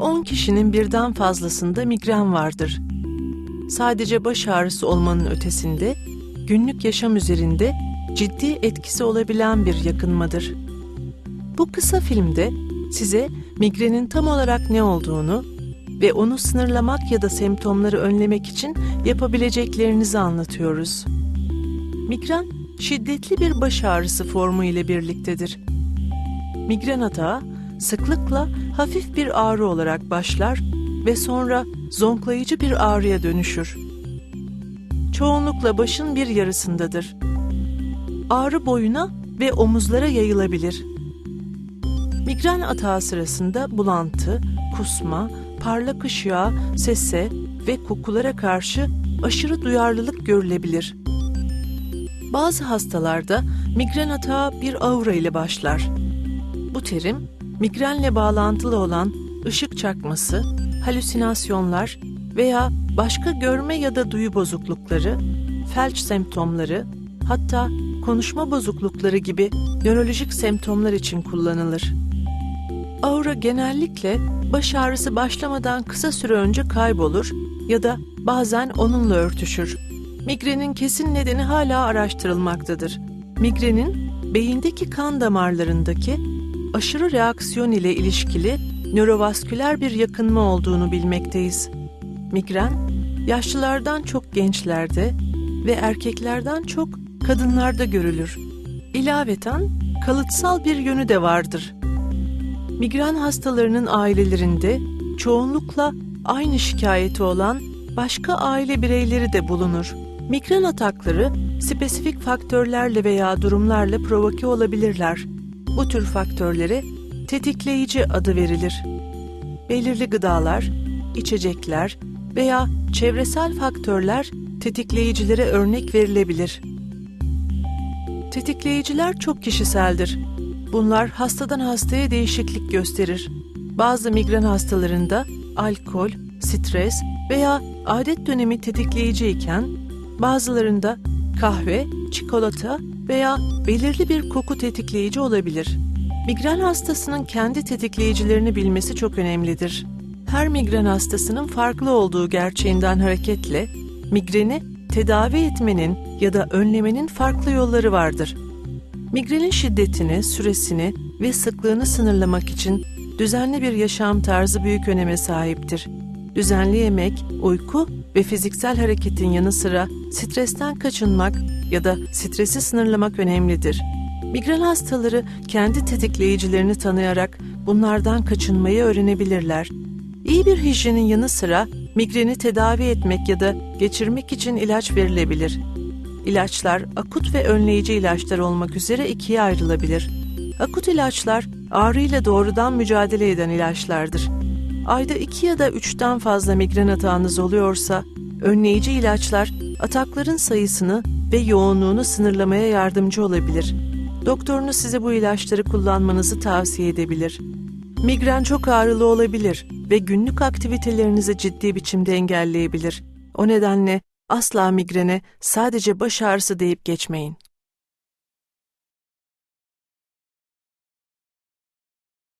10 kişinin birden fazlasında migren vardır. Sadece baş ağrısı olmanın ötesinde günlük yaşam üzerinde ciddi etkisi olabilen bir yakınmadır. Bu kısa filmde size migrenin tam olarak ne olduğunu ve onu sınırlamak ya da semptomları önlemek için yapabileceklerinizi anlatıyoruz. Migren şiddetli bir baş ağrısı formu ile birliktedir. Migren atağı sıklıkla hafif bir ağrı olarak başlar ve sonra zonklayıcı bir ağrıya dönüşür. Çoğunlukla başın bir yarısındadır. Ağrı boyuna ve omuzlara yayılabilir. Migren atağı sırasında bulantı, kusma, parlak ışığa, sese ve kokulara karşı aşırı duyarlılık görülebilir. Bazı hastalarda migren atağı bir aura ile başlar. Bu terim, migrenle bağlantılı olan ışık çakması, halüsinasyonlar veya başka görme ya da duyu bozuklukları, felç semptomları, hatta konuşma bozuklukları gibi nörolojik semptomlar için kullanılır. Aura genellikle baş ağrısı başlamadan kısa süre önce kaybolur ya da bazen onunla örtüşür. Migrenin kesin nedeni hala araştırılmaktadır. Migrenin beyindeki kan damarlarındaki aşırı reaksiyon ile ilişkili nörovasküler bir yakınma olduğunu bilmekteyiz. Migren, yaşlılardan çok gençlerde ve erkeklerden çok kadınlarda görülür. İlaveten kalıtsal bir yönü de vardır. Migren hastalarının ailelerinde çoğunlukla aynı şikayeti olan başka aile bireyleri de bulunur. Migren atakları spesifik faktörlerle veya durumlarla provoke olabilirler. Bu tür faktörlere tetikleyici adı verilir. Belirli gıdalar, içecekler veya çevresel faktörler tetikleyicilere örnek verilebilir. Tetikleyiciler çok kişiseldir. Bunlar hastadan hastaya değişiklik gösterir. Bazı migren hastalarında alkol, stres veya adet dönemi tetikleyici iken bazılarında kahve, çikolata veya belirli bir koku tetikleyici olabilir. Migren hastasının kendi tetikleyicilerini bilmesi çok önemlidir. Her migren hastasının farklı olduğu gerçeğinden hareketle migreni tedavi etmenin ya da önlemenin farklı yolları vardır. Migrenin şiddetini, süresini ve sıklığını sınırlamak için düzenli bir yaşam tarzı büyük öneme sahiptir. Düzenli yemek, uyku ve fiziksel hareketin yanı sıra stresten kaçınmak ya da stresi sınırlamak önemlidir. Migren hastaları kendi tetikleyicilerini tanıyarak bunlardan kaçınmayı öğrenebilirler. İyi bir hijyenin yanı sıra migreni tedavi etmek ya da geçirmek için ilaç verilebilir. İlaçlar akut ve önleyici ilaçlar olmak üzere ikiye ayrılabilir. Akut ilaçlar ağrıyla doğrudan mücadele eden ilaçlardır. Ayda iki ya da üçten fazla migren atağınız oluyorsa, önleyici ilaçlar atakların sayısını ve yoğunluğunu sınırlamaya yardımcı olabilir. Doktorunuz size bu ilaçları kullanmanızı tavsiye edebilir. Migren çok ağrılı olabilir ve günlük aktivitelerinizi ciddi biçimde engelleyebilir. O nedenle asla migrene sadece baş ağrısı deyip geçmeyin.